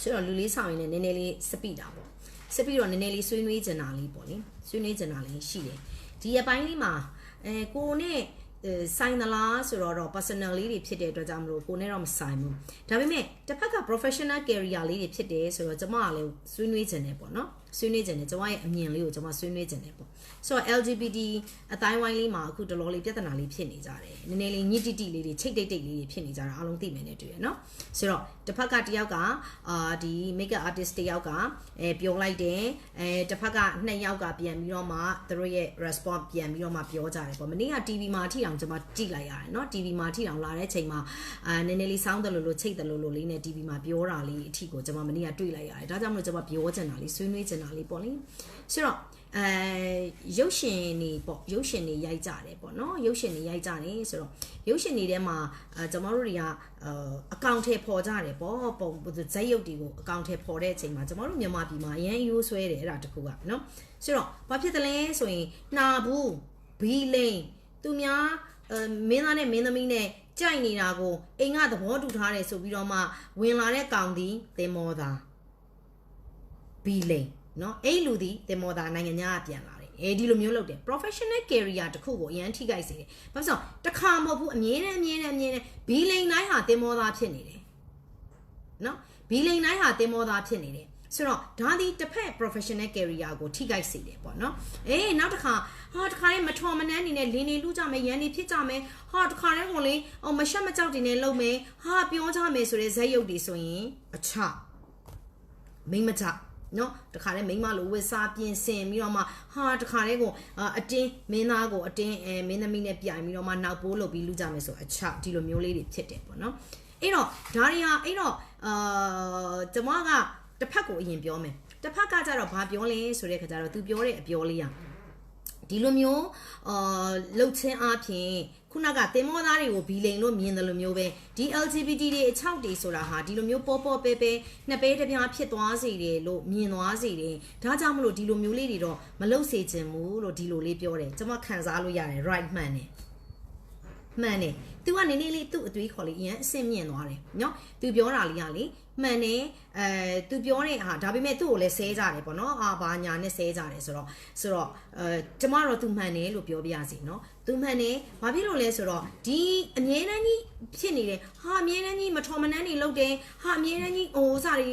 ဆိုတော့လူလေးဆောင်ရင်လည်းနည်းနည်းလေးစပိတာပေါ့စပိတော့နည်းနည်းလေးဆွေးနွေးကြတာလေးပေါ့လေဆွေးနွေးကြတာလေးရှိတယ်ဒီအပိုင်းလေးမှာအဲကိုနဲ့ဆိုင်သလားဆိုတော့တော့ personal လေးတွေဖြစ်တဲ့အတွက်ကြောင့်မလို့ကိုနဲ့တော့မဆိုင်ဘူးဒါပေမဲ့တစ်ဖက်က professional career လေးတွေဖြစ်တယ်ဆိုတော့ကျွန်မကလည်းဆွေးနွေးခြင်းတယ်ပေါ့နော် ဆွေးနွေးခြင်းတယ်ကျွန်မရဲ့အမြင်လေးကိုကျွန်မဆွေးနွေးခြင်းတယ်ပေါ့ဆိုတော့ LGBT အတိုင်းဝိုင်းလေးမှာအခုတလောလေးပြဿနာလေးဖြစ်နေကြတယ်နည်းနည်းလေးညစ်တိတိလေးတွေချိတ်တိတ်တိတ်လေးတွေဖြစ်နေကြတာအားလုံးသိမယ်နဲ့တွေ့ရနော်ဆိုတော့တစ်ဖက်ကတယောက်ကအာဒီ makeup artist တယောက်ကအဲပြောလိုက်တယ်အဲတစ်ဖက်ကနှစ်ယောက်ကပြန်ပြီးတော့မှသူတို့ရဲ့ response ပြန်ပြီးတော့မှပြောကြတယ်ပေါ့မနေ့က TV မှာအထိအောင်ကျွန်မကြည့်လိုက်ရတယ်နော် TV မှာအထိအောင်လာတဲ့ချိန်မှာအာနည်းနည်းလေးစောင်းတယ်လို့လို့ချိတ်တယ်လို့လို့လေးနဲ့ TV မှာပြောတာလေးအထိကိုကျွန်မမနေ့ကတွေ့လိုက်ရတယ်ဒါကြောင့်မလို့ကျွန်မပြောချင်တာလေးဆွေးနွေးချင်တာလေးပေါ့လေဆိုတော့အဲရုပ်ရှင်နေပေါ့ရုပ်ရှင်နေရိုက်ကြတယ်ပေါ့နော်ရုပ်ရှင်နေရိုက်ကြတယ်ဆိုတော့ရုပ်ရှင်နေထဲမှာအဲကျွန်တော်တို့တွေကအကောင့်ထဲပေါ်ကြတယ်ပေါ့ပုံဇက်ရုပ်တွေကိုအကောင့်ထဲပေါ်တဲ့အချိန်မှာကျွန်တော်တို့မြန်မာပြည်မှာအရန်ရိုးဆွဲတယ်အဲ့ဒါတခုကနော်ဆိုတော့ဘာဖြစ်တယ်လဲဆိုရင်နှာဘူးဘီလိန်သူများအဲမင်းသားနဲ့မင်းသမီးနဲ့ကြိုက်နေတာကိုအိမ်ကသဘောတူထားတယ်ဆိုပြီးတော့မှဝင်လာတဲ့ကောင်ဒီတင်မောသားဘီလိန် နော်အဲ့လူဒီတင်မောသားနိုင်ငံသားကပြန်လာတယ်အဲဒီလိုမျိုးလုပ်တယ် professional career တခုကိုအရန်ထိခိုက်စေတယ်ဘာလို့ဆိုတခါမဟုတ်ဘူးအမြဲတမ်းအမြဲတမ်းအမြဲတမ်းဘီလိန်တိုင်းဟာတင်မောသားဖြစ်နေတယ်နော်ဘီလိန်တိုင်းဟာတင်မောသားဖြစ်နေတယ်ဆိုတော့ဒါဒီတစ်ဖက် professional career ကိုထိခိုက်စေတယ်ပေါ့နော်အေးနောက်တစ်ခါဟာတစ်ခါလေးမထော်မနှမ်းနေနဲ့လင်းနေလူကြမယ်ရန်နေဖြစ်ကြမယ်ဟာတစ်ခါလေးကိုလေဟိုမရှက်မကြောက်တင်နေလုံမယ်ဟာပြောကြမယ်ဆိုတဲ့ဇက်ရုပ်တွေဆိုရင်အချမိမချ နော်တခါလဲမိန်းမလိုဝစ်စားပြင်ဆင်ပြီးတော့မှဟာတခါလဲကိုအတင်းမင်းသားကိုအတင်းအဲမင်းသမီးနဲ့ပြိုင်ပြီးတော့မှနောက်ပိုးလုပ်ပြီးလူကြမယ်ဆိုအချဒီလိုမျိုးလေးတွေဖြစ်တယ်ပေါ့နော်အဲ့တော့ဒါတွေဟာအဲ့တော့အာကျမကတစ်ဖက်ကိုအရင်ပြောမယ်တစ်ဖက်ကကြတော့ဘာပြောလဲဆိုတဲ့ခါကျတော့ तू ပြောတဲ့အပြောလေးอ่ะဒီလိုမျိုးအာလှုပ်ချင်းအားဖြင့် ခုနကတင်မောသားတွေကိုဘီလိန်လို့မြင်တယ်လို့မျိုးပဲဒီ LGBT တွေအချောက်တွေဆိုတာဟာဒီလိုမျိုးပေါ်ပေါ်ပဲပဲနှစ်ပဲတစ်ပြားဖြစ်သွားစေတယ်လို့မြင်သွားစေတယ်ဒါကြောင့်မလို့ဒီလိုမျိုးလေးတွေတော့မလှုပ်စေချင်ဘူးလို့ဒီလိုလေးပြောတယ်ကျွန်မခံစားလို့ရတယ် right မှန်တယ် မှန်တယ်။ तू ကနေနေလေးသူ့အသွေးခေါ်လေးအရင်အဆင့်မြင့်သွားတယ်နော်။ तू ပြောတာလေးကလေမှန်တယ်အဲ तू ပြောတဲ့ဟာဒါပေမဲ့သူ့ကိုလည်းဆဲကြတယ်ပေါ့နော်။အာဘာညာနဲ့ဆဲကြတယ်ဆိုတော့ဆိုတော့အဲကျမတော့ तू မှန်တယ်လို့ပြောပြရစီနော်။ तू မှန်တယ်။ဘာဖြစ်လို့လဲဆိုတော့ဒီအမြဲတမ်းကြီးဖြစ်နေတယ်။ဟာအမြဲတမ်းကြီးမထော်မနှမ်းနေလုပ်တယ်။ဟာအမြဲတမ်းကြီးဟိုစားတွေ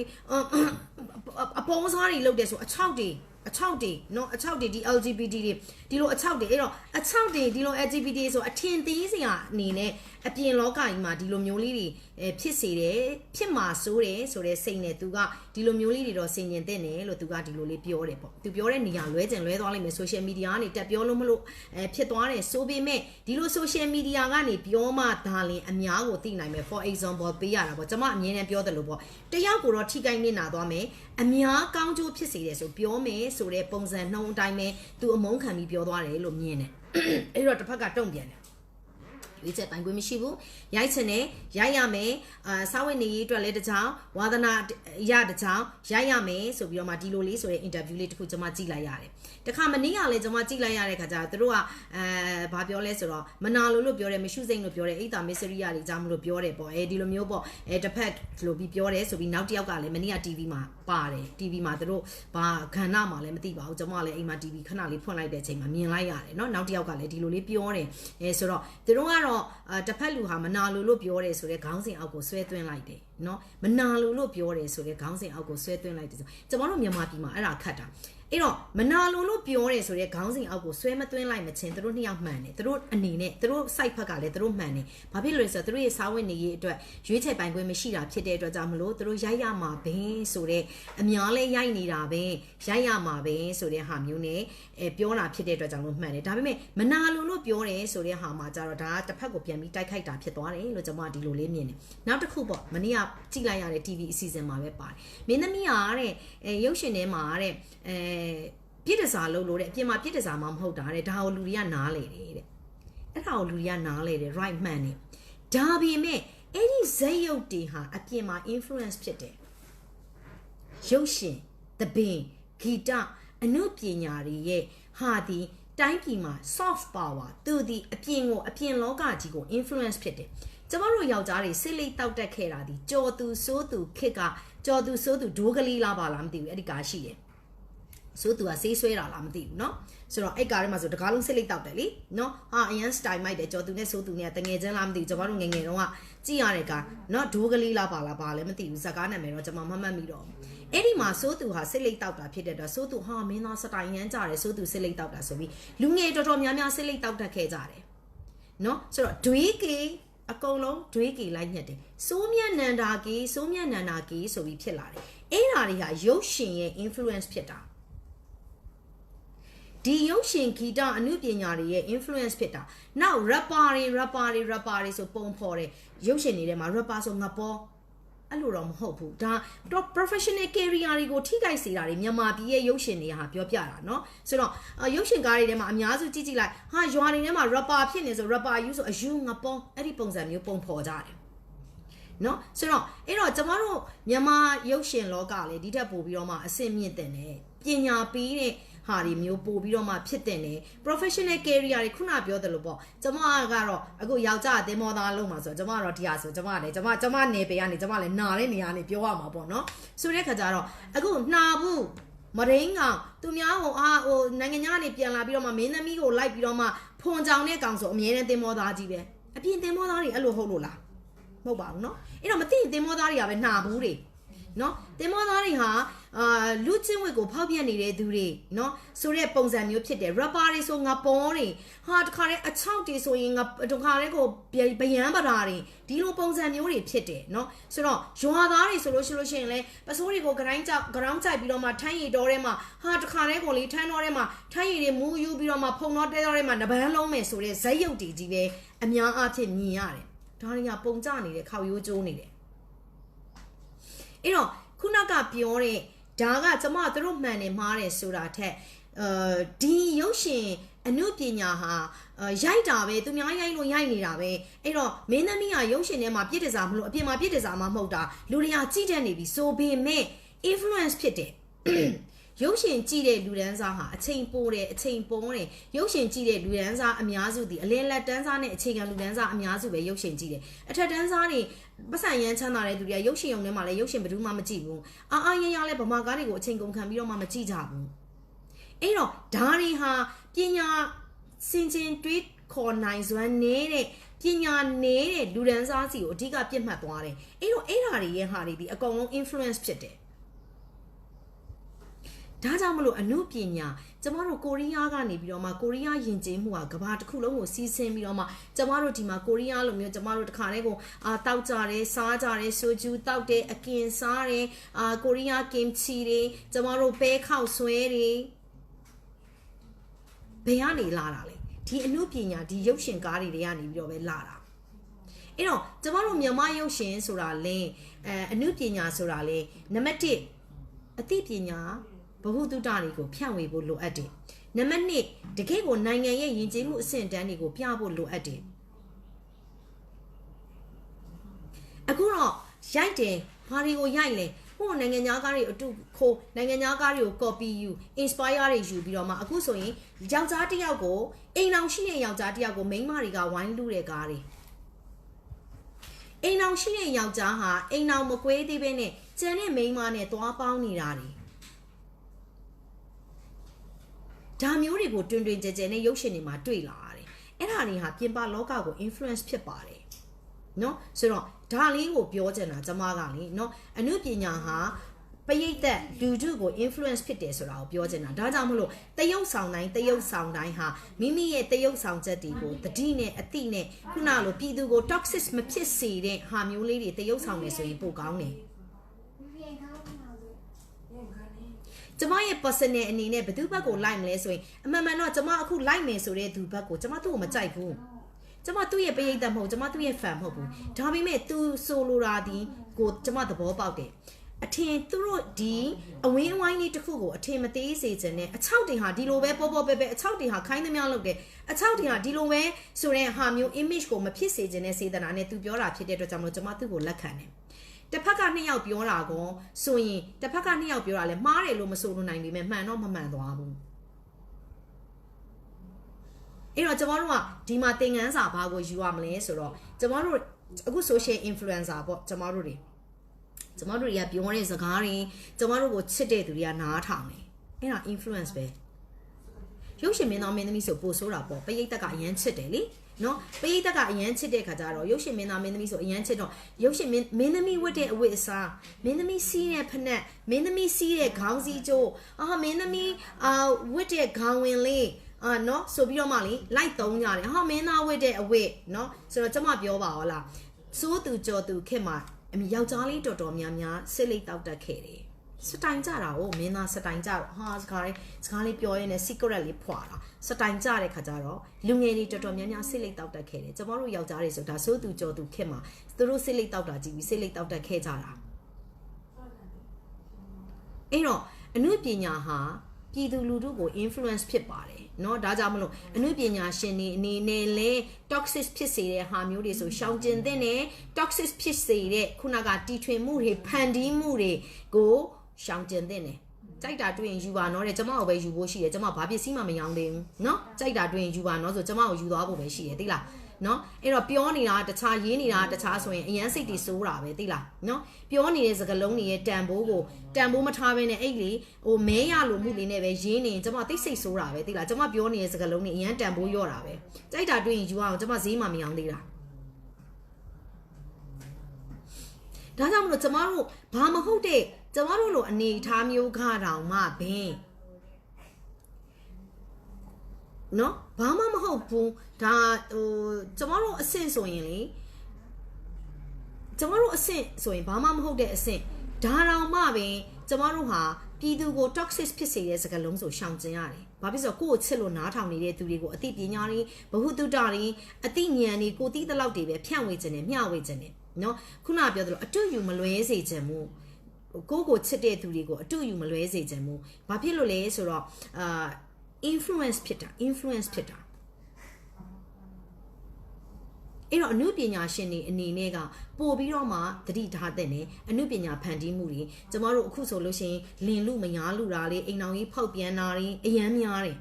အပေါ်စားတွေလုပ်တယ်ဆိုအချောက်တွေ အချောက်တွေနော်အချောက်တွေဒီ LGBT တွေဒီလိုအချောက်တွေအဲ့တော့အချောက်တွေဒီလို LGBT ဆိုအထင်သေးစရာအနေနဲ့အပြင်လောကကြီးမှာဒီလိုမျိုးလေးတွေအဲဖြစ်စေတယ်ဖြစ်မှာစိုးတယ်ဆိုတဲ့စိတ်နဲ့သူကဒီလိုမျိုးလေးတွေတော့ဆင်ញင်တဲ့တယ်လို့သူကဒီလိုလေးပြောတယ်ပေါ့သူပြောတဲ့နေရာလွဲကျင်လွဲသွားလိမ့်မယ် social media ကနေတက်ပြောလို့မလို့အဲဖြစ်သွားတယ်ဆိုပေမဲ့ဒီလို social media ကနေပြောမှဒါလင်အများကိုသိနိုင်မယ် for example ပေးရတာပေါ့ကျွန်မအမြင်နဲ့ပြောတယ်လို့ပေါ့တယောက်ကိုတော့ထိကိုက်နေတာသွားမယ်အများကောင်းကျိုးဖြစ်စေတယ်ဆိုပြောမယ်ဆိုတဲ့ပုံစံနှုံးအတိုင်းပဲသူအမုန်းခံပြီးပြောသွားတယ်လို့မြင်တယ်အဲ့တော့တစ်ဖက်ကတုံ့ပြန်တယ် ရွေးချက်ပိုင်ခွင့်မရှိဘူးရိုက်ချင်တယ်ရိုက်ရမယ်အာစာဝင်နေရေးအတွက်လည်းတကြောင်ဝါသနာရတကြောင်ရိုက်ရမယ်ဆိုပြီးတော့မှဒီလိုလေးဆိုတဲ့ interview လေးတစ်ခုကျွန်မကြည့်လိုက်ရတယ်တခါမနေ့ကလည်းကျွန်မကြည့်လိုက်ရတဲ့ခါကျတော့သူတို့ကအဲဘာပြောလဲဆိုတော့မနာလို့လို့ပြောတယ်မရှုစိမ့်လို့ပြောတယ်အိတ်တာမစ္စရိယာတွေကြောင့်မလို့ပြောတယ်ပေါ့အဲဒီလိုမျိုးပေါ့အဲတစ်ဖက်လို့ပြီးပြောတယ်ဆိုပြီးနောက်တစ်ယောက်ကလည်းမနေ့က TV မှာပါတယ် TV မှာသူတို့ဘာခန္ဓာမှာလည်းမသိပါဘူးကျွန်မလည်းအိမ်မှာ TV ခဏလေးဖွင့်လိုက်တဲ့အချိန်မှာမြင်လိုက်ရတယ်เนาะနောက်တစ်ယောက်ကလည်းဒီလိုလေးပြောတယ်အဲဆိုတော့သူတို့ကတော့ ာ့တော့တစ်ဖက်လူဟာမနာလိုလို့ပြောတယ်ဆိုတော့ခေါင်းစဉ်အောက်ကိုဆွဲသွင်းလိုက်တယ်နော်မနာလိုလို့ပြောတယ်ဆိုတော့ခေါင်းစဉ်အောက်ကိုဆွဲသွင်းလိုက်တယ်ဆိုကျွန်တော်တို့မြန်မာပြည်မှာအဲ့ဒါခတ်တာ အဲ့တော့မနာလို့လို့ပြောတယ်ဆိုတဲ့ခေါင်းစဉ်အောက်ကိုဆွဲမသွင်းလိုက်မချင်းသူတို့နှစ်ယောက်မှန်တယ်သူတို့အနေနဲ့သူတို့ site ဘက်ကလည်းသူတို့မှန်တယ်ဘာဖြစ်လို့လဲဆိုတော့သူတို့ရဲ့စာဝင်နေရေးအတွက်ရွေးချယ်ပိုင်ခွင့်မရှိတာဖြစ်တဲ့အတွက်ကြောင့်မလို့သူတို့ရိုက်ရမှာဘင်းဆိုတဲ့အများလဲရိုက်နေတာပဲရိုက်ရမှာပဲဆိုတဲ့ဟာမျိုးနဲ့အဲပြောတာဖြစ်တဲ့အတွက်ကြောင့်လို့မှန်တယ်ဒါပေမဲ့မနာလို့လို့ပြောတယ်ဆိုတဲ့ဟာမှာကျတော့ဒါကတစ်ဖက်ကိုပြန်ပြီးတိုက်ခိုက်တာဖြစ်သွားတယ်လို့ကျွန်မဒီလိုလေးမြင်တယ်နောက်တစ်ခုပေါ့မနေ့ကကြည့်လိုက်ရတဲ့ TV အစီအစဉ်မှာပဲပါတယ်မင်းသမီးကတဲ့အဲရုပ်ရှင်ထဲမှာတဲ့အဲပြည့်တစားလို့လို့တဲ့အပြင်မှာပြည့်တစားမှမဟုတ်တာတဲ့ဒါကိုလူတွေကနားလေတယ်တဲ့အဲ့ဒါကိုလူတွေကနားလေတယ် right man နေဒါပေမဲ့အဲ့ဒီဇက်ရုပ်တွေဟာအပြင်မှာ influence ဖြစ်တယ်ရုပ်ရှင်သဘင်ဂီတအနုပညာတွေရဲ့ဟာဒီတိုင်းပြည်မှာ soft power သူဒီအပြင်ကိုအပြင်လောကကြီးကို influence ဖြစ်တယ်ကျမတို့ယောက်ျားတွေစိတ်လိတ်တောက်တက်ခဲ့တာဒီကြော်သူစိုးသူခစ်ကကြော်သူစိုးသူဒိုးကလေးလားပါလားမသိဘူးအဲ့ဒီကားရှိတယ် ဆိုသူကဆေးဆွဲတာလားမသိဘူးเนาะဆိုတော့အဲ့ကားထဲမှာဆိုတကားလုံးစိတ်လိတ်တောက်တယ်လीเนาะဟာအရန်စတိုင်မိုက်တယ်ကြော်သူနဲ့ဆိုသူနဲ့တငယ်ချင်းလားမသိဘူးကျမတို့ငယ်ငယ်တုန်းကကြည့်ရတဲ့ကားเนาะဒိုးကလေးလားပါလားပါလည်းမသိဘူးဇက်ကားနာမည်တော့ကျွန်မမမှတ်မိတော့ဘူးအဲ့ဒီမှာစိုးသူဟာစိတ်လိတ်တောက်တာဖြစ်တဲ့အတွက်စိုးသူဟာမင်းသားစတိုင်ရမ်းကြတယ်စိုးသူစိတ်လိတ်တောက်တာဆိုပြီးလူငယ်တော်တော်များများစိတ်လိတ်တောက်တတ်ခဲ့ကြတယ်เนาะဆိုတော့ဒွေးကေအကုန်လုံးဒွေးကေလိုက်ညက်တယ်စိုးမြတ်နန္ဒာကေစိုးမြတ်နန္ဒာကေဆိုပြီးဖြစ်လာတယ်အဲ့ဓာတွေဟာရုပ်ရှင်ရဲ့ influence ဖြစ်တာ ဒီရုပ်ရှင်ဂီတအမှုပညာတွေရဲ့ influence ဖြစ်တာနောက် rapper တွေ rapper တွေ rapper တွေဆိုပုံဖော်တယ်ရုပ်ရှင်တွေထဲမှာ rapper ဆိုငပေါ်အဲ့လိုတော့မဟုတ်ဘူးဒါတော့ professional career တွေကိုထိခိုက်စေတာတွေမြန်မာပြည်ရဲ့ရုပ်ရှင်တွေဟာပြောပြတာเนาะဆိုတော့ရုပ်ရှင်ကားတွေထဲမှာအများစုကြည့်ကြည့်လိုက်ဟာရွာတွေထဲမှာ rapper ဖြစ်နေဆို rapper ယူဆိုအယူငပေါ်အဲ့ဒီပုံစံမျိုးပုံဖော်ကြတယ်နော်ဆိုတော့အဲ့တော့ကျမတို့မြန်မာရုပ်ရှင်လောကလည်းဒီထက်ပိုပြီးတော့မှအဆင့်မြင့်တဲ့နဲ့ပညာပေးတဲ့ ဟာတွေမျိုးပို့ပြီးတော့မှဖြစ်တဲ့နဲ့ professional career တွေခုနပြောသလိုပေါ့ကျမကတော့အခုယောက်ျားအသင်းမောသားလုံးမှာဆိုတော့ကျမကတော့ဒီဟာဆိုကျမလည်းကျမကျမနေပေကနေကျမလည်းနာတဲ့နေရာနေပြောရမှာပေါ့နော်ဆိုတဲ့ခါကျတော့အခုနှာဘူးမရင်းကောင်သူများဟိုအာဟိုနိုင်ငံခြားကနေပြန်လာပြီးတော့မှမင်းသမီးကိုလိုက်ပြီးတော့မှဖွန်ကြောင်တဲ့ကောင်ဆိုအမြဲတမ်းတင်မောသားကြီးပဲအပြင်တင်မောသားတွေအဲ့လိုဟုတ်လို့လားမဟုတ်ပါဘူးเนาะအဲ့တော့မသိရင်တင်မောသားတွေကပဲနှာဘူးတွေနော်တင်မောသားတွေဟာ အာလူချင်းဝက်ကိုဖောက်ပြက်နေတဲ့သူတွေနော်ဆိုတဲ့ပုံစံမျိုးဖြစ်တယ် rapper တွေဆိုငါပေါ်တွေဟာတခါတည်းအချောက်တွေဆိုရင်ငါတခါတည်းကိုဗယံပဓာတွေဒီလိုပုံစံမျိုးတွေဖြစ်တယ်နော်ဆိုတော့ရွာသားတွေဆိုလို့ရှိလို့ရှိရင်လဲပစိုးတွေကိုဂရိုင်းကြောက်ဂရောင်းကြိုက်ပြီးတော့မှထိုင်းရီတော်ထဲမှာဟာတခါတည်းကိုလေထန်းတော်ထဲမှာထိုင်းရီတွေမူးယူပြီးတော့မှဖုံတော်တဲတော်ထဲမှာနပန်းလုံးမယ်ဆိုတဲ့ဇက်ရုပ်တွေကြီးပဲအများအားဖြင့်မြင်ရတယ်ဒါတွေကပုံကြနေတဲ့ခေါရိုးကျိုးနေတယ်အဲ့တော့ခုနကပြောတဲ့ ဒါကကျမတို့မှန်တယ်မှားတယ်ဆိုတာထက်အဲဒီရုပ်ရှင်အနုပညာဟာရိုက်တာပဲသူများရိုက်လို့ရိုက်နေတာပဲအဲ့တော့မင်းသမီးကရုပ်ရှင်ထဲမှာပြည့်တစားမလို့အပြင်မှာပြည့်တစားမှမဟုတ်တာလူတွေကကြည့်တတ်နေပြီဆိုပေမဲ့ influence ဖြစ်တယ် ရုပ်ရှင်ကြည့်တဲ့လူဒန်းစားဟာအချိန်ပိုတယ်အချိန်ပုံတယ်ရုပ်ရှင်ကြည့်တဲ့လူဒန်းစားအများစုဒီအလင်းလက်တန်းစားနဲ့အခြေခံလူဒန်းစားအများစုပဲရုပ်ရှင်ကြည့်တယ်အထက်တန်းစားတွေပတ်စံရမ်းချမ်းသာတဲ့သူတွေကရုပ်ရှင်ရုံထဲမှာလည်းရုပ်ရှင်ဘယ်သူမှမကြည့်ဘူးအာအာရရလဲဗမာကားတွေကိုအချိန်ကုန်ခံပြီးတော့မှမကြည့်ကြဘူးအဲ့တော့ဓာရီဟာပညာစင်ကျင်တွေးခေါ်နိုင်စွမ်းနေတဲ့ပညာနေတဲ့လူဒန်းစားစီကိုအဓိကပြစ်မှတ်သွားတယ်အဲ့တော့အဲ့ဓာတွေရဲ့ဟာတွေဒီအကုန်လုံး influence ဖြစ်တယ် ဒါကြောင့်မလို့အမှုပညာကျမတို့ကိုရီးယားကနေပြီးတော့မှကိုရီးယားယဉ်ကျေးမှုဟာကဘာတစ်ခုလုံးကိုစီးဆင်းပြီးတော့မှကျမတို့ဒီမှာကိုရီးယားလိုမျိုးကျမတို့တခါတည်းကိုအာတောက်ကြတယ်စားကြတယ်ဆိုဂျူတောက်တယ်အကင်စားတယ်အာကိုရီးယားကင်ချီတွေကျမတို့ပဲခောက်ဆွဲတွေဘယ်ကနေလာတာလဲဒီအမှုပညာဒီရုပ်ရှင်ကားတွေတွေကနေပြီးတော့ပဲလာတာအဲ့တော့ကျမတို့မြန်မာရုပ်ရှင်ဆိုတာလဲအဲအမှုပညာဆိုတာလဲနံပါတ်1အသိပညာ ဘဟုတုတတွေကိုဖြန့်ဝေဖို့လိုအပ်တယ်။နံပါတ်2တကယ့်ကိုနိုင်ငံရဲ့ယဉ်ကျေးမှုအဆင့်တန်းတွေကိုပြဖို့လိုအပ်တယ်။အခုတော့ရိုက်တယ်ဘာတွေကိုရိုက်လဲဟိုနိုင်ငံသားကားတွေအတူခိုးနိုင်ငံသားကားတွေကို copy ယူ inspire တွေယူပြီးတော့မှအခုဆိုရင်ယောက်ျားတစ်ယောက်ကိုအိမ်အောင်ရှိတဲ့ယောက်ျားတစ်ယောက်ကိုမိန်းမတွေကဝိုင်းလူတဲ့ကားတွေအိမ်အောင်ရှိတဲ့ယောက်ျားဟာအိမ်အောင်မကွေးသေးဘဲနဲ့ကျန်တဲ့မိန်းမနဲ့သွားပေါင်းနေတာတွေ ဒါမျိုးတွေကိုတွင်တွင်ကြဲကြဲနဲ့ရုပ်ရှင်တွေမှာတွေ့လာရတယ်အဲ့ဒါတွေဟာပြင်ပလောကကို influence ဖြစ်ပါတယ်နော်ဆိုတော့ဒါလေးကိုပြောချင်တာကျမကလေနော်အမှုပညာဟာပရိသတ်လူထုကို influence ဖြစ်တယ်ဆိုတာကိုပြောချင်တာဒါကြောင့်မလို့တရုတ်ဆောင်တိုင်းတရုတ်ဆောင်တိုင်းဟာမိမိရဲ့တရုတ်ဆောင်ချက်တွေကိုတတိနဲ့အတိနဲ့ခုနလိုပြည်သူကို toxic မဖြစ်စေတဲ့ဟာမျိုးလေးတွေတရုတ်ဆောင်နေဆိုရင်ပိုကောင်းတယ် ကျမရဲ့ personal အနေနဲ့ဘယ်သူဘက်ကိုလိုက်မလဲဆိုရင်အမှန်မှန်တော့ကျမအခုလိုက်မယ်ဆိုတဲ့သူဘက်ကိုကျမသူ့ကိုမကြိုက်ဘူးကျမသူ့ရဲ့ပရိသတ်မဟုတ်ကျမသူ့ရဲ့ fan မဟုတ်ဘူးဒါပေမဲ့ तू ဆိုလိုတာဒီကိုကျမသဘောပေါက်တယ်အထင်သူတို့ဒီအဝင်းအဝိုင်းလေးတစ်ခုကိုအထင်မသေးစေချင်တဲ့အချောက်တင်ဟာဒီလိုပဲပေါ်ပေါ်ပဲပဲအချောက်တင်ဟာခိုင်းသမျှလုပ်တယ်အချောက်တင်ဟာဒီလိုပဲဆိုတဲ့ဟာမျိုး image ကိုမဖြစ်စေချင်တဲ့စေတနာနဲ့သူပြောတာဖြစ်တဲ့အတွက်ကြောင့်မလို့ကျမသူ့ကိုလက်ခံတယ် တစ်ဖက်ကနှစ်ယောက်ပြောတာကောဆိုရင်တစ်ဖက်ကနှစ်ယောက်ပြောတာလဲမှားတယ်လို့မဆိုလို့နိုင်ပေမဲ့မှန်တော့မမှန်သွားဘူးအဲ့တော့ကျမတို့ကဒီမှာသင်ငန်းစာဘာကိုယူရမလဲဆိုတော့ကျမတို့အခု social influencer ပေါ့ကျမတို့တွေကျမတို့တွေကပြောတဲ့စကားတွေကျမတို့ကိုချစ်တဲ့သူတွေကနားထောင်တယ်အဲ့ဒါ influence ပဲရုပ်ရှင်မင်းသားမင်းသမီးဆိုပို့ဆိုတာပေါ့ပရိသတ်ကအရန်ချစ်တယ်လေ နော်ပရိသတ်ကအရန်ချစ်တဲ့ခါကျတော့ရုပ်ရှင်မင်းသားမင်းသမီးဆိုအရန်ချစ်တော့ရုပ်ရှင်မင်းမင်းသမီးဝတ်တဲ့အဝတ်အစားမင်းသမီးစီးတဲ့ဖက်နဲ့မင်းသမီးစီးတဲ့ခေါင်းစည်းကျိုးအာမင်းသမီးအာဝတ်တဲ့ခေါင်းဝင်လေးအာနော်ဆိုပြီးတော့မှလေလိုက်သုံးကြတယ်ဟာမင်းသားဝတ်တဲ့အဝတ်နော်ဆိုတော့ကျမပြောပါဟောလားစိုးသူကြော်သူခင်မှာအမေယောက်ျားလေးတော်တော်များများစစ်လိတ်တောက်တက်ခဲ့တယ် စတိုင်ကြတာ哦မင်းသားစတိုင်ကြတော့ဟာစကားလေးစကားလေးပြောရင်းနဲ့ secret လေးဖွာတာစတိုင်ကြတဲ့ခါကျတော့လူငယ်တွေတော်တော်များများစစ်လိတ်တောက်တက်ခဲ့တယ်ကျမတို့ယောက်ျားတွေဆိုဒါစိုးသူကြော်သူခင်မှာသူတို့စစ်လိတ်တောက်တာကြည့်ပြီးစစ်လိတ်တောက်တက်ခဲ့ကြတာအဲ့တော့အမှုပညာဟာပြည်သူလူထုကို influence ဖြစ်ပါတယ်เนาะဒါကြောင့်မလို့အမှုပညာရှင်တွေအနေနဲ့လဲ toxic ဖြစ်စေတဲ့ဟာမျိုးတွေဆိုရှောင်ကျဉ်တဲ့နဲ့ toxic ဖြစ်စေတဲ့ခုနကတီထွင်မှုတွေဖန်တီးမှုတွေကို ရှောင်ကျဉ်တဲ့နဲ့ကြိုက်တာတွေ့ရင်ယူပါနော်တဲ့ကျမကိုပဲယူဖို့ရှိတယ်ကျမဘာပစ္စည်းမှမရောင်းသေးဘူးเนาะကြိုက်တာတွေ့ရင်ယူပါနော်ဆိုကျမကိုယူသွားဖို့ပဲရှိတယ်သိလားနော်အဲ့တော့ပြောနေတာတခြားရေးနေတာတခြားဆိုရင်အရန်စိတ်တွေစိုးတာပဲသိလားနော်ပြောနေတဲ့စကားလုံးတွေရဲ့တန်ဖိုးကိုတန်ဖိုးမထားဘဲနဲ့အဲ့လေဟိုမဲရလိုမှုလေးနဲ့ပဲရေးနေရင်ကျမသိစိတ်စိုးတာပဲသိလားကျမပြောနေတဲ့စကားလုံးတွေအရန်တန်ဖိုးရော့တာပဲကြိုက်တာတွေ့ရင်ယူအောင်ကျမဈေးမှမရောင်းသေးတာဒါကြောင့်မလို့ကျမတို့ဘာမဟုတ်တဲ့ ကျမတို့လိုအနေအထားမျိုးခါတောင်မှဘင်းနော်ဘာမှမဟုတ်ဘူးဒါဟိုကျမတို့အဆင့်ဆိုရင်လေကျမတို့အဆင့်ဆိုရင်ဘာမှမဟုတ်တဲ့အဆင့်ဒါတောင်မှပင်ကျမတို့ဟာပြည်သူကို toxic ဖြစ်စေတဲ့စကားလုံးဆိုရှောင်ကျဉ်ရတယ်။ဘာဖြစ်လို့ကိုယ့်ကိုချစ်လို့နားထောင်နေတဲ့သူတွေကိုအသိပညာတွေဘဟုတုတတွေအသိဉာဏ်တွေကိုသိသလောက်တွေပဲဖြန့်ဝေခြင်းနဲ့မျှဝေခြင်းနဲ့နော်ခုနပြောသလိုအတူယူမလွဲစေခြင်းမို့ ကိုကိုချစ်တဲ့သူတွေကိုအတူယူမလွဲစေခြင်းမို့ဘာဖြစ်လို့လဲဆိုတော့အာ influence ဖြစ်တာ influence ဖြစ်တာအဲ့တော့အမှုပညာရှင်တွေအနေနဲ့ကပို့ပြီးတော့မှတတိထားတဲ့နဲ့အမှုပညာဖန်တီးမှုတွေကျမတို့အခုဆိုလို့ရှိရင်လင်လူမညာလူတာလေးအိမ်အောင်ကြီးဖောက်ပြန်တာတွေအယမ်းများတယ်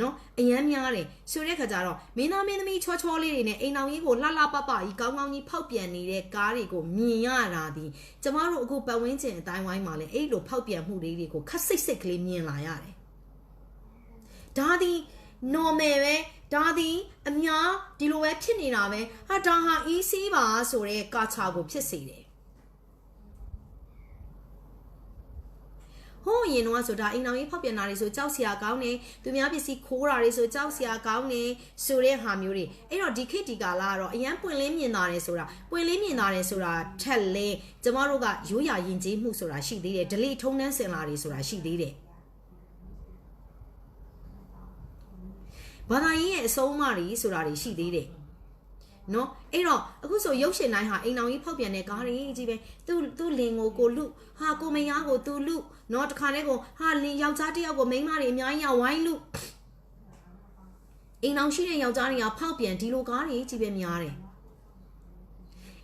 နော်အယမ်းများတယ်ဆိုတဲ့ခါကျတော့မင်းသားမင်းသမီးချောချောလေးတွေနဲ့အိမ်အောင်ကြီးကိုလှလှပပကြီးကောင်းကောင်းကြီးဖောက်ပြန်နေတဲ့ကားတွေကိုမြင်ရတာဒီကျမတို့အခုပတ်ဝန်းကျင်အတိုင်းဝိုင်းမှာလည်းအဲ့လိုဖောက်ပြန်မှုလေးတွေကိုခက်စိတ်စိတ်ကလေးမြင်လာရတယ်ဒါဒီ normal ပဲဒါဒီအများဒီလိုပဲဖြစ်နေတာပဲဟာဒါဟာ easy ပါဆိုတဲ့ကာချာကိုဖြစ်စေတယ် ဟိုးရင်တော့ဆိုတာအိမ်အောင်ကြီးဖောက်ပြန်တာတွေဆိုကြောက်စရာကောင်းနေသူများပစ္စည်းခိုးတာတွေဆိုကြောက်စရာကောင်းနေဆိုတဲ့ဟာမျိုးတွေအဲ့တော့ဒီခေတ်ဒီကာလကတော့အရန်ပွင့်လင်းမြင်တာတယ်ဆိုတာပွင့်လင်းမြင်တာတယ်ဆိုတာထက်လဲကျမတို့ကရိုးရာယဉ်ကျေးမှုဆိုတာရှိသေးတယ်ဒလိထုံးနှန်းစင်လာတွေဆိုတာရှိသေးတယ်ဘာသာရေးရဲ့အဆုံးအမတွေဆိုတာတွေရှိသေးတယ် နော်အဲ့တော့အခုဆိုရုပ်ရှင်တိုင်းဟာအိမ်အောင်ကြီးဖောက်ပြန်တဲ့ကားတွေကြီးပဲသူ့သူ့လင်ကိုကိုလူဟာကိုမယားကိုသူလူနော်တခါတည်းကိုဟာလင်ယောက်ျားတစ်ယောက်ကိုမိန်းမတွေအများကြီးကဝိုင်းလူအိမ်အောင်ရှိတဲ့ယောက်ျားတွေကဖောက်ပြန်ဒီလိုကားတွေကြီးပဲများတယ်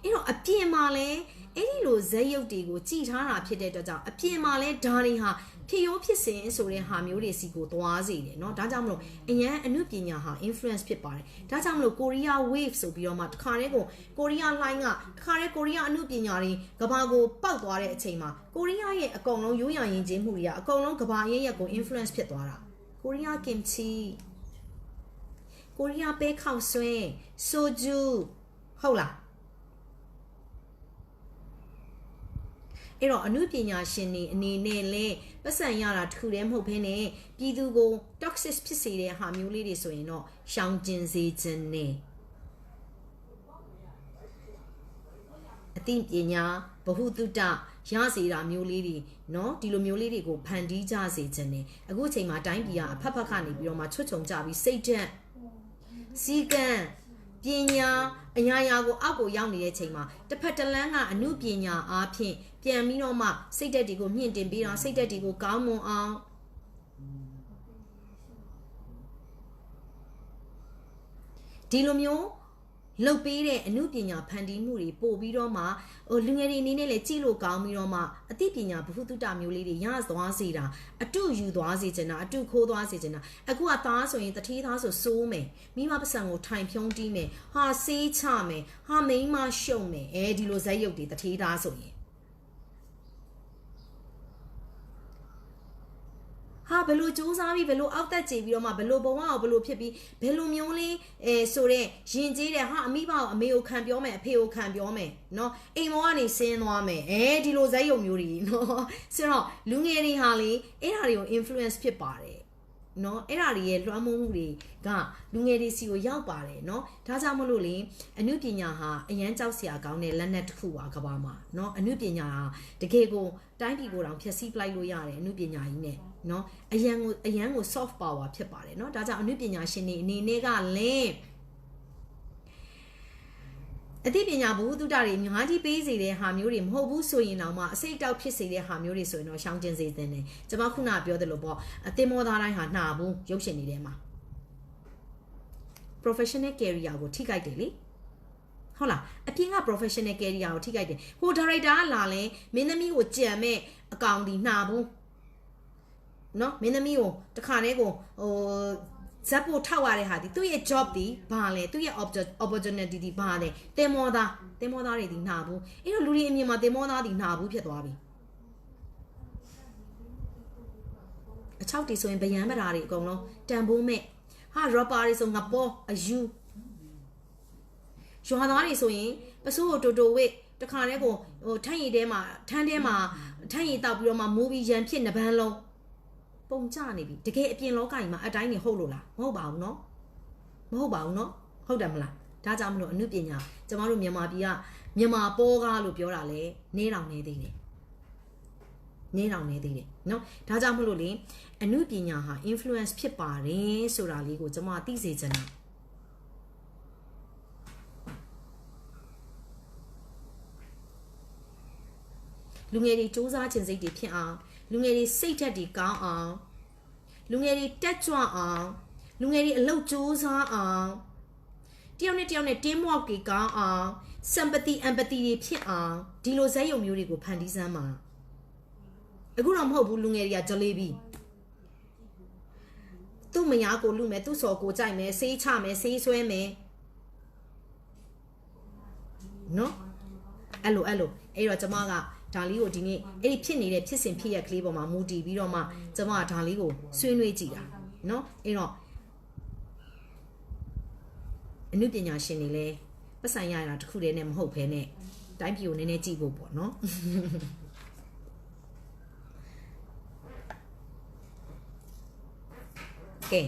အဲ့တော့အပြင်မှာလဲအဲ့ဒီလိုဇက်ရုပ်တွေကိုကြည်ထားတာဖြစ်တဲ့အတွက်ကြောင့်အပြင်မှာလဲဓာရီဟာ ဖြစ်ရိုးဖြစ်စဉ်ဆိုတဲ့ဟာမျိုးတွေစီကိုသွားစေတယ်เนาะဒါကြောင့်မလို့အရန်အနုပညာဟာ influence ဖြစ်ပါတယ်ဒါကြောင့်မလို့ Korea wave ဆိုပြီးတော့မှတခါတည်းကို Korea line ကတခါတည်း Korea အနုပညာတွေကဘာကိုပောက်သွားတဲ့အချိန်မှာ Korea ရဲ့အကုန်လုံးရိုးရာယဉ်ကျေးမှုတွေကအကုန်လုံးကဘာရဲ့ရက်ကို influence ဖြစ်သွားတာ Korea kimchi Korea ပဲခောက်ဆွဲ soju ဟုတ်လား အဲ့တော့အမှုပညာရှင်တွေအနေနဲ့လဲပတ်စံရတာတစ်ခုတည်းမဟုတ်ဘဲနဲ့ပြည်သူကို toxic ဖြစ်စေတဲ့ဟာမျိုးလေးတွေဆိုရင်တော့ရှောင်ကျဉ်စေခြင်းနဲ့အသိပညာဗဟုသုတရစေတာမျိုးလေးတွေเนาะဒီလိုမျိုးလေးတွေကိုဖန်တီးကြစေခြင်းနဲ့အခုအချိန်မှာတိုင်းပြည်ကအဖက်ဖက်ကနေပြီးတော့မှချွတ်ချုံကြပြီးစိတ်ဓာတ်စီကံပညာအညာရာကိုအောက်ကိုရောက်နေတဲ့ချိန်မှာတစ်ဖက်တစ်လမ်းကအမှုပညာအားဖြင့် ပြန်ပြီးတော့မှစိတ်သက်တွေကိုမြင့်တင်ပြီးတော့စိတ်သက်တွေကိုကောင်းမွန်အောင်ဒီလိုမျိုးလုတ်ပေးတဲ့အမှုပညာဖန်တီးမှုတွေပို့ပြီးတော့မှဟိုလူငယ်တွေအနေနဲ့လည်းကြည့်လို့ကောင်းပြီးတော့မှအသိပညာဘ ഹു တုတမျိုးလေးတွေရသွားစေတာအတုယူသွားစေချင်တာအတုခိုးသွားစေချင်တာအခုကသားဆိုရင်တတိသားဆိုစိုးမယ်မိမပစံကိုထိုင်ဖြုံးတီးမယ်ဟာစေးချမယ်ဟာမိန်းမရှုံမယ်အဲဒီလိုဇက်ရုပ်တွေတတိသားဆိုရင် ဟာဘယ်လိုစူးစမ်းပြီးဘယ်လိုအောက်တက်ကြည့်ပြီးတော့မှဘယ်လိုဘဝကိုဘယ်လိုဖြစ်ပြီးဘယ်လိုမျိုးလေးအဲဆိုတော့ရင်ကျေးတဲ့ဟာအမိဘကိုအမေကိုခံပြောမယ်အဖေကိုခံပြောမယ်เนาะအိမ်မောကနေဆင်းသွားမယ်အဲဒီလိုဇက်ရုံမျိုးတွေเนาะဆိုတော့လူငယ်တွေဟာလေအဲ့ဒါတွေကို influence ဖြစ်ပါတယ် เนาะအဲ့ဒါတွေရဲ့လွှမ်းမိုးမှုတွေကလူငယ်တွေစီကိုရောက်ပါတယ်เนาะဒါကြောင့်မလို့လေအနုပညာဟာအရန်ကြောက်စရာကောင်းတဲ့လက်နက်တစ်ခုပါကဘာမှာเนาะအနုပညာဟာတကယ်ကိုတိုင်းပြည်ကိုတောင်ဖျက်ဆီးပလိုက်လို့ရတယ်အနုပညာကြီးနဲ့เนาะအရန်ကိုအရန်ကို soft power ဖြစ်ပါတယ်เนาะဒါကြောင့်အနုပညာရှင်တွေအနေနဲ့ကလင်း အသိပညာဘုသူတတွေအများကြီးပေးစီတဲ့ဟာမျိုးတွေမဟုတ်ဘူးဆိုရင်တော့မှအစိတ်တောက်ဖြစ်စီတဲ့ဟာမျိုးတွေဆိုရင်တော့ရှောင်ကျဉ်စေတင်တယ်ကျွန်မခုနပြောသလိုပေါ့အသင်မောသားတိုင်းဟာနှာဘူးရုပ်ရှင်တွေထဲမှာ professional career ကိုထိခိုက်တယ်လေဟုတ်လားအပြင်က professional career ကိုထိခိုက်တယ်ဟို director ကလာလဲမင်းသမီးကိုကြံမဲ့အကောင်ဒီနှာဘူးနော်မင်းသမီးကိုတခါတည်းကိုဟို ဇက်ပိုထောက်ရတဲ့ဟာဒီသူ့ရဲ့ job ဒီဘာလဲသူ့ရဲ့ object opportunity ဒီဘာလဲတင်မောသားတင်မောသားတွေဒီနှာဘူးအဲ့တော့လူတွေအမြင်မှာတင်မောသားဒီနှာဘူးဖြစ်သွားပြီအချောက်တီဆိုရင်ဗယံပဓာတွေအကုန်လုံးတန်ဖိုးမဲ့ဟာ rapper တွေဆိုငါပေါ်အယူရွာသားတွေဆိုရင်ပစိုးကိုတိုတိုဝစ်တခါတည်းကိုဟိုထန့်ရည်ထဲမှာထန်းထဲမှာထန့်ရည်တောက်ပြီးတော့မှမူဗီရန်ဖြစ်နှပန်းလုံး ပုံကြနေပြီတကယ်အပြင်လောကကြီးမှာအတိုင်းနေဟုတ်လို့လားမဟုတ်ပါဘူးเนาะမဟုတ်ပါဘူးเนาะဟုတ်တယ်မလားဒါကြောင့်မလို့အမှုပညာကျမတို့မြန်မာပြည်ကမြန်မာပေါ်ကားလို့ပြောတာလေနေတောင်နေသေးတယ်နေတောင်နေသေးတယ်เนาะဒါကြောင့်မလို့လေအမှုပညာဟာ influence ဖြစ်ပါတယ်ဆိုတာလေးကိုကျမသိစေချင်တာလူငယ်တွေစူးစမ်းခြင်းစိတ်တွေဖြစ်အောင် လူငယ်တွေစိတ်ဓာတ်တွေကောင်းအောင်လူငယ်တွေတက်ကြွအောင်လူငယ်တွေအလုပ်စူးစမ်းအောင်တယောက်နဲ့တယောက်နဲ့ team work တွေကောင်းအောင် sympathy empathy တွေဖြစ်အောင်ဒီလိုဇက်ရုံမျိုးတွေကိုဖန်တီးစမ်းပါအခုတော့မဟုတ်ဘူးလူငယ်တွေကဂျလေဘီသူ့မယားကိုလူမယ်သူ့စော်ကိုကြိုက်မယ်ဆေးချမယ်ဆေးဆွဲမယ်နော်အဲ့လိုအဲ့လိုအဲ့တော့ကျမက ဒါလေးကိုဒီနေ့အဲ့ဒီဖြစ်နေတဲ့ဖြစ်စဉ်ဖြစ်ရကလေးပေါ်မှာမူတည်ပြီးတော့မှကျမကဒါလေးကိုဆွေးနွေးကြည့်တာเนาะအဲ့တော့အနုပညာရှင်တွေလည်းပတ်ဆိုင်ရတာတစ်ခုတည်းနဲ့မဟုတ်ဘဲနဲ့တိုင်းပြည်ကိုနည်းနည်းကြည့်ဖို့ပေါ့เนาะကဲ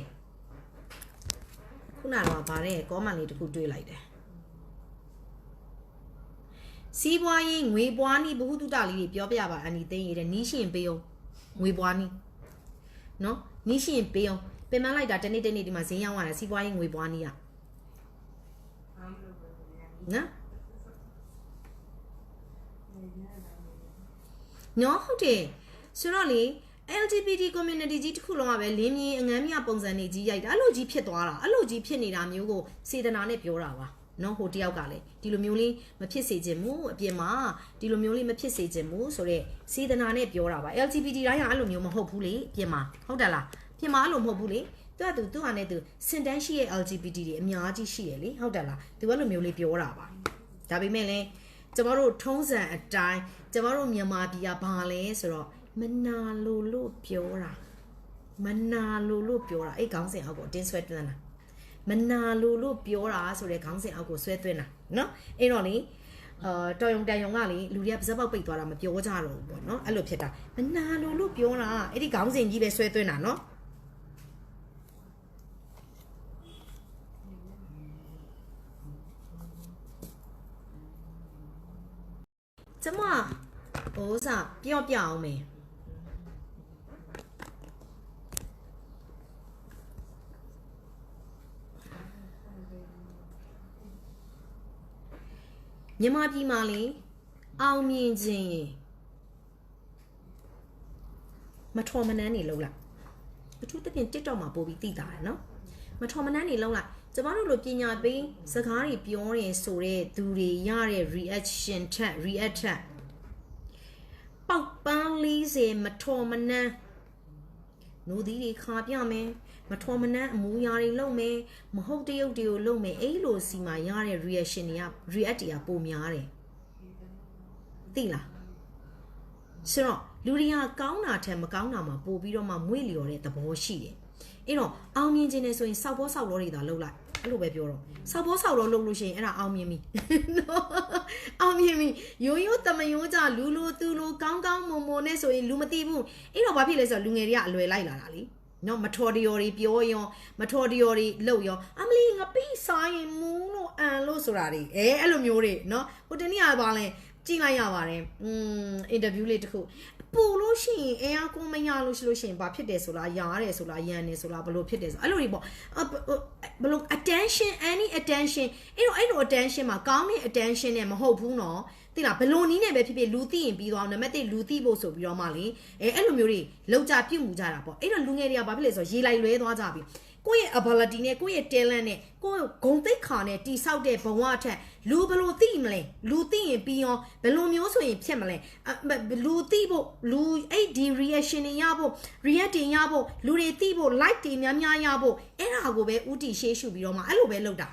ခုနကတော့ဗာတဲ့ကောမန်လေးတစ်ခုတွေးလိုက်တယ် စီးပွားရေးငွေပွားနည်းဘ ഹു တုတလေးတွေပြောပြပါအန်ဒီသိရင်တဲ့နီးရှင်ပေးအောင်ငွေပွားနည်းနော်နီးရှင်ပေးအောင်ပင်မလိုက်တာတနေ့တနေ့ဒီမှာဈေးရောက်ရတာစီးပွားရေးငွေပွားနည်းอ่ะနော်နော်ဟုတ်တယ်ဆိုတော့လေ LGBT community ကြီးတစ်ခုလုံးကပဲလင်းမြင်းအငမ်းမြပုံစံတွေကြီးရိုက်တာအဲ့လိုကြီးဖြစ်သွားတာအဲ့လိုကြီးဖြစ်နေတာမျိုးကိုစေတနာနဲ့ပြောတာပါ နော်ဟိုတယောက်ကလည်းဒီလိုမျိုးလေးမဖြစ်စေချင်ဘူးအပြင်မှာဒီလိုမျိုးလေးမဖြစ်စေချင်ဘူးဆိုတော့စေတနာနဲ့ပြောတာပါ LGBT တိုင်းကအဲ့လိုမျိုးမဟုတ်ဘူးလေအပြင်မှာဟုတ်တယ်လားပြင်မှာအဲ့လိုမဟုတ်ဘူးလေသူကသူသူဟာနဲ့သူစင်တန်းရှိရဲ့ LGBT တွေအများကြီးရှိရလေဟုတ်တယ်လားသူအဲ့လိုမျိုးလေးပြောတာပါဒါပေမဲ့လည်းကျမတို့ထုံးစံအတိုင်းကျမတို့မြန်မာပြည်ကဘာလဲဆိုတော့မနာလိုလို့ပြောတာမနာလိုလို့ပြောတာအဲ့ခေါင်းစဉ်အောက်ကိုအတင်းဆွဲတွန်းတာ မနာလိုလို့ပြောတာဆိုတဲ့ခေါင်းစဉ်အောက်ကိုဆွဲသွင်းတာနော်အဲ့တော့လေအာတော်ယုံတန်ယုံကလေလူတွေကပါဇက်ပေါက်ပိတ်သွားတာမပြောကြတော့ဘူးပေါ့နော်အဲ့လိုဖြစ်တာမနာလိုလို့ပြောတာအဲ့ဒီခေါင်းစဉ်ကြီးပဲဆွဲသွင်းတာနော်ကျမဟိုစားပြောပြအောင်မယ် မြန်မာပြည်မှာလေအောင်မြင်ခြင်းရင်မထော်မနှမ်းနေလုံးလိုက်အထူးသဖြင့် TikTok မှာပို့ပြီးသိတာရယ်နော်မထော်မနှမ်းနေလုံးလိုက်ကျမတို့လိုပညာပေးစကားတွေပြောရင်ဆိုတဲ့သူတွေရတဲ့ reaction ထက် react ထက်ပေါက်ပန်း40မထော်မနှမ်း노သီးတွေခါပြမယ် မထော်မနှမ်းအမူအရာတွေလုပ်မယ်မဟုတ်တရုပ်တွေကိုလုပ်မယ်အဲ့လိုစီမှာရတဲ့ reaction တွေက react တွေကပိုများတယ်သိလားဆိုတော့လူတွေကကောင်းတာထက်မကောင်းတာမှာပို့ပြီးတော့မှမွေ့လျော်တဲ့သဘောရှိတယ်အဲ့တော့အောင်မြင်ခြင်းနဲ့ဆိုရင်စောက်ဘောစောက်လောတွေသာလုပ်လိုက်အဲ့လိုပဲပြောတော့စောက်ဘောစောက်လောလုပ်လို့ရှိရင်အဲ့ဒါအောင်မြင်ပြီနော်အောင်မြင်ပြီရိုးရိုးတမယိုးကြလူလူသူလူကောင်းကောင်းမွန်မွန်နဲ့ဆိုရင်လူမသိဘူးအဲ့တော့ဘာဖြစ်လဲဆိုတော့လူငယ်တွေကအလွယ်လိုက်လာတာလေ နော်မထော်တယော်တွေပြောရောမထော်တယော်တွေလှုပ်ရောအမလီငါပြီးစားရင်မူးလို့အန်လို့ဆိုတာတွေအဲအဲ့လိုမျိုးတွေနော်ဟိုတနေ့ကပါလဲကြည့်လိုက်ရပါတယ်อืมအင်တာဗျူးလေးတစ်ခုပူလို့ရှိရင်အဲအားကိုမရလို့ရှိလို့ရှိရင်ဘာဖြစ်တယ်ဆိုလားယာရတယ်ဆိုလားယန်နေဆိုလားဘလို့ဖြစ်တယ်ဆိုအဲ့လိုတွေပေါ့ဘလို့ attention any attention အဲ့တော့အဲ့လို attention မှာကောင်းတဲ့ attention နဲ့မဟုတ်ဘူးနော် သိလားဘလို့နီးနဲ့ပဲဖြစ်ဖြစ်လူသိရင်ပြီးသွားအောင်နံပါတ်1လူသိဖို့ဆိုပြီးတော့မှလေအဲအဲ့လိုမျိုးတွေလောက်ကြပြုတ်မှုကြတာပေါ့အဲ့တော့လူငယ်တွေကဘာဖြစ်လဲဆိုတော့ရေလိုက်လွဲသွားကြပြီကိုယ့်ရဲ့ ability နဲ့ကိုယ့်ရဲ့ talent နဲ့ကိုယ့်ဂုဏ်သိက္ခာနဲ့တိဆောက်တဲ့ဘဝအထက်လူဘလို့သိမလဲလူသိရင်ပြီးရောဘလို့မျိုးဆိုရင်ဖြစ်မလဲလူသိဖို့လူအဲ့ဒီ reaction တွေရဖို့ react တွေရဖို့လူတွေသိဖို့ like တွေများများရဖို့အဲ့ဒါကိုပဲဥတီရှေးရှုပြီးတော့မှအဲ့လိုပဲလုပ်တာ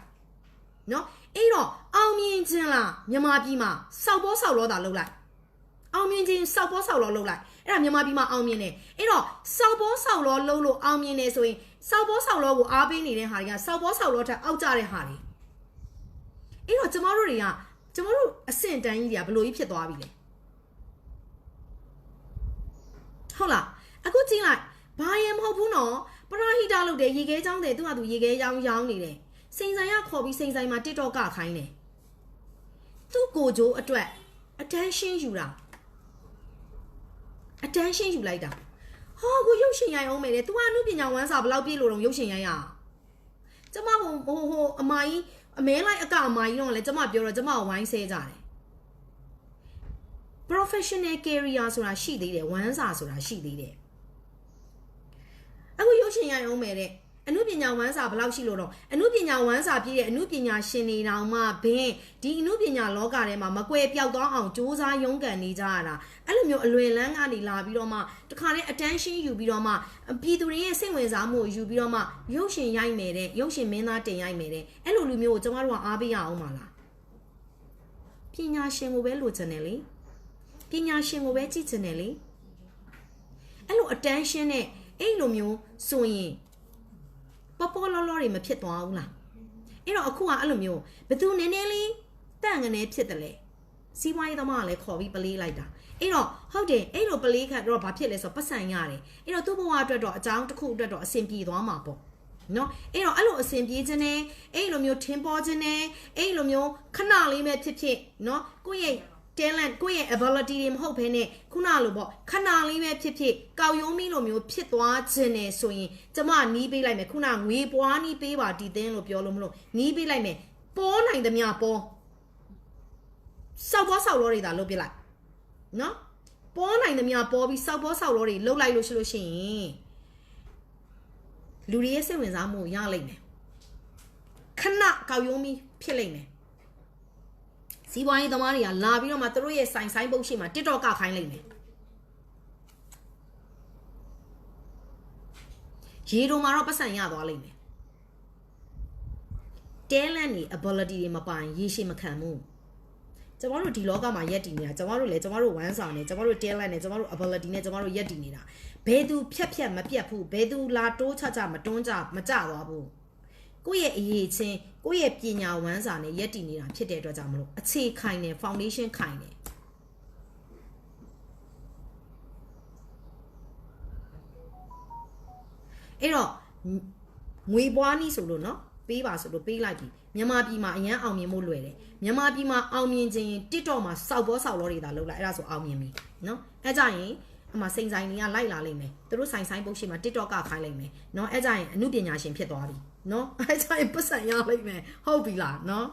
နော် အဲ့တော့အောင်မြင်ခြင်းလားမြန်မာပြည်မှာစောက်ဘောစောက်လောတာလုပ်လိုက်အောင်မြင်ခြင်းစောက်ဘောစောက်လောလုပ်လိုက်အဲ့ဒါမြန်မာပြည်မှာအောင်မြင်တယ်အဲ့တော့စောက်ဘောစောက်လောလုပ်လို့အောင်မြင်တယ်ဆိုရင်စောက်ဘောစောက်လောကိုအားပေးနေတဲ့ဟာတွေကစောက်ဘောစောက်လောထက်အောက်ကျတဲ့ဟာတွေအဲ့တော့ကျမတို့တွေကကျမတို့အဆင့်တန်းကြီးတွေကဘလို့ကြီးဖြစ်သွားပြီလဲဟုတ်လားအခုကြည့်လိုက်ဘာရင်မဟုတ်ဘူးနော်ပရာဟီတာလုပ်တယ်ရေခဲချောင်းတယ်သူကသူရေခဲချောင်းရောင်းနေတယ် စိန်ဆိုင်ရခေါ်ပြီးစိန်ဆိုင်မှာ TikTok ကခိုင်းတယ်သူ့ကိုဂျိုးအတွက် attention ယူတာ attention ယူလိုက်တာဟောကိုရုပ်ရှင်ရိုက်အောင်မယ်လေ तू ကအမှုပညာဝမ်းစာဘယ်လောက်ပြည့်လို့တော့ရုပ်ရှင်ရိုက်ရကျမဟိုဟိုဟိုအမကြီးအမဲလိုက်အကအမကြီးတော့လေကျမပြောတော့ကျမကိုဝိုင်းဆဲကြတယ် professional career ဆိုတာရှိသေးတယ်ဝမ်းစာဆိုတာရှိသေးတယ်အခုရုပ်ရှင်ရိုက်အောင်မယ်တဲ့ အမှုပညာဝမ်းစာဘယ်လောက်ရှိလို့တော့အမှုပညာဝမ်းစာပြည့်တဲ့အမှုပညာရှင်တွေတောင်မှဘင်းဒီအမှုပညာလောကထဲမှာမကွယ်ပြောက်သွားအောင်စ조사ရုန်းကန်နေကြရတာအဲ့လိုမျိုးအလွယ်လန်းကနေလာပြီးတော့မှတခါတည်း attention ယူပြီးတော့မှပြည်သူတွေရဲ့စိတ်ဝင်စားမှုကိုယူပြီးတော့မှရုပ်ရှင်ရိုက်မယ်တဲ့ရုပ်ရှင်မင်းသားတင်ရိုက်မယ်တဲ့အဲ့လိုလူမျိုးကိုကျမတို့ကအားပေးရအောင်ပါလားပညာရှင်ကိုပဲလိုချင်တယ်လေပညာရှင်ကိုပဲကြည့်ချင်တယ်လေအဲ့လို attention နဲ့အဲ့လိုမျိုးဆိုရင် ပေါ်ပေါ်လောလောတွေမဖြစ်သွားဘူးလားအဲ့တော့အခုကအဲ့လိုမျိုးဘသူနည်းနည်းလေးတန့်ငနေဖြစ်တယ်လေစီးပွားရေးသမားကလည်းခေါ်ပြီးပလေးလိုက်တာအဲ့တော့ဟုတ်တယ်အဲ့လိုပလေးခတ်တော့ဘာဖြစ်လဲဆိုတော့ပတ်စံရတယ်အဲ့တော့သူ့ဘဝအတွက်တော့အကြောင်းတစ်ခုအတွက်တော့အဆင်ပြေသွားမှာပေါ့နော်အဲ့တော့အဲ့လိုအဆင်ပြေခြင်းနဲ့အဲ့လိုမျိုးထင်ပေါ်ခြင်းနဲ့အဲ့လိုမျိုးခဏလေးပဲဖြစ်ဖြစ်နော်ကိုယ့်ရဲ့ talent ကိုယ့်ရဲ့ ability တွေမဟုတ်ဘဲနဲ့ခုနလိုပေါ့ခဏလေးပဲဖြစ်ဖြစ်ကောက်ရုံးမီလိုမျိုးဖြစ်သွားခြင်းနဲ့ဆိုရင်ကျမနီးပေးလိုက်မယ်ခုနငွေပွားနီးပေးပါဒီတင်းလို့ပြောလို့မလို့နီးပေးလိုက်မယ်ပေါ်နိုင်သမျှပေါ်စောက်ပေါ်စောက်လောတွေသာလုပ်ပြလိုက်နော်ပေါ်နိုင်သမျှပေါ်ပြီးစောက်ပေါ်စောက်လောတွေလှုပ်လိုက်လို့ရှိလို့ရှိရင်လူတွေရဲ့စိတ်ဝင်စားမှုရလိမ့်မယ်ခဏကောက်ရုံးမီဖြစ်လိမ့်မယ် စီးပွားရေးသမားတွေကလာပြီးတော့မှသူတို့ရဲ့ဆိုင်ဆိုင်ပုတ်ရှိမှ TikTok ကခိုင်းလိုက်မယ်ရေတို့မှာတော့ပတ်စံရသွားလိမ့်မယ် talent တွေ ability တွေမပိုင်ရေရှိမခံဘူးကျမတို့ဒီလောကမှာရက်တည်နေတာကျမတို့လည်းကျမတို့ဝမ်းစာနဲ့ကျမတို့ talent နဲ့ကျမတို့ ability နဲ့ကျမတို့ရက်တည်နေတာဘယ်သူဖြတ်ဖြတ်မပြတ်ဘူးဘယ်သူလာတိုးချချမတွန်းကြမကြသွားဘူး ကိုယ့်ရဲ့အရေးချင်းကိုယ့်ရဲ့ပညာဝမ်းစာနဲ့ရက်တည်နေတာဖြစ်တဲ့အတွက်ကြောင့်မလို့အခြေခိုင်တယ် foundation ခိုင်တယ်အဲ့တော့ငွေပွားနည်းဆိုလို့เนาะပေးပါဆိုလို့ပေးလိုက်ပြီမြန်မာပြည်မှာအရန်အောင်မြင်မှုလွယ်တယ်မြန်မာပြည်မှာအောင်မြင်ခြင်း TikTok မှာစောက်ဘောစောက်လောတွေဒါလောက်လိုက်အဲ့ဒါဆိုအောင်မြင်ပြီเนาะအဲ့ကြရင်အမှစိန်ဆိုင်တွေကလိုက်လာလိမ့်မယ်သူတို့ဆိုင်ဆိုင်ပုတ်ရှိမှာ TikTok ကခိုင်းလိမ့်မယ်เนาะအဲ့ကြရင်အမှုပညာရှင်ဖြစ်သွားပြီ 喏，还差也不闪腰了没？好比啦喏